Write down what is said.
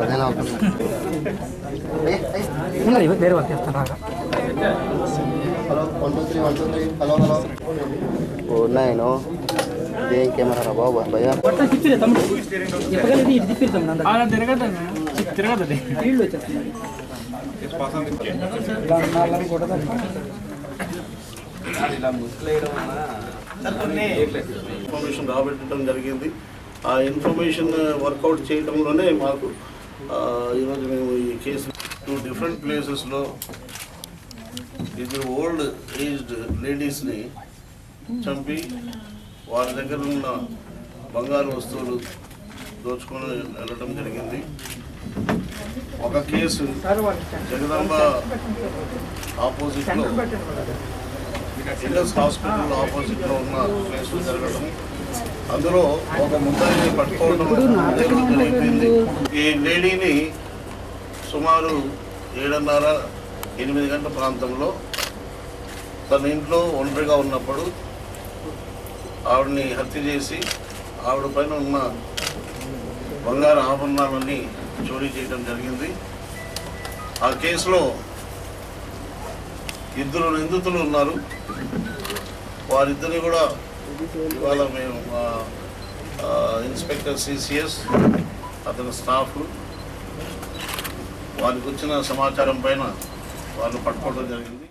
అదేనా అవుతుంది వేరే వాళ్ళు చేస్తాను hello one two three one two three hello hello ఓ నాయను ఇదేం కెమెరా బాబు భయ్యా తిప్పిరే తమ్ముడు చెప్పగలిగి ఇటు తిప్పిరు తమ్ముడు అలా తిరగదు తిరగదు నీళ్ళు వచ్చేస్తున్నాయి ఇలా నాలుగు కూడా ఇలా ముసలేయడం వల్ల ఇన్ఫర్మేషన్ రాబెట్టడం జరిగింది. ఆ ఇన్ఫర్మేషన్ వర్కౌట్ చేయడంలోనే మాకు ఈరోజు మేము ఈ కేసు టూ డిఫరెంట్ ప్లేసెస్లో ఇద్దరు ఓల్డ్ ఏజ్డ్ లేడీస్ని చంపి వారి దగ్గర ఉన్న బంగారు వస్తువులు దోచుకొని వెళ్ళడం జరిగింది. ఒక కేసు జగదాంబ ఆపోజిట్లో ఇండస్ హాస్పిటల్ ఆపోజిట్లో ఉన్న ప్లేస్లో జరగడం. అందులో ఒక ముద్దాయిని పట్టుకోవడం అయిపోయింది ఈ లేడీని సుమారు ఏడున్నర ఎనిమిది గంటల ప్రాంతంలో తన ఇంట్లో ఒంటరిగా ఉన్నప్పుడు ఆవిడని హత్య చేసి ఆవిడ పైన ఉన్న బంగారు ఆభరణాలన్నీ చోరీ చేయడం జరిగింది. ఆ కేసులో ఇద్దరు నిందితులు ఉన్నారు. వారిద్దరిని కూడా ఇవాళ మేము ఇన్స్పెక్టర్ సిసిఎస్ అతని స్టాఫ్ వారికి వచ్చిన సమాచారం పైన వాళ్ళు పట్టుకోవడం జరిగింది.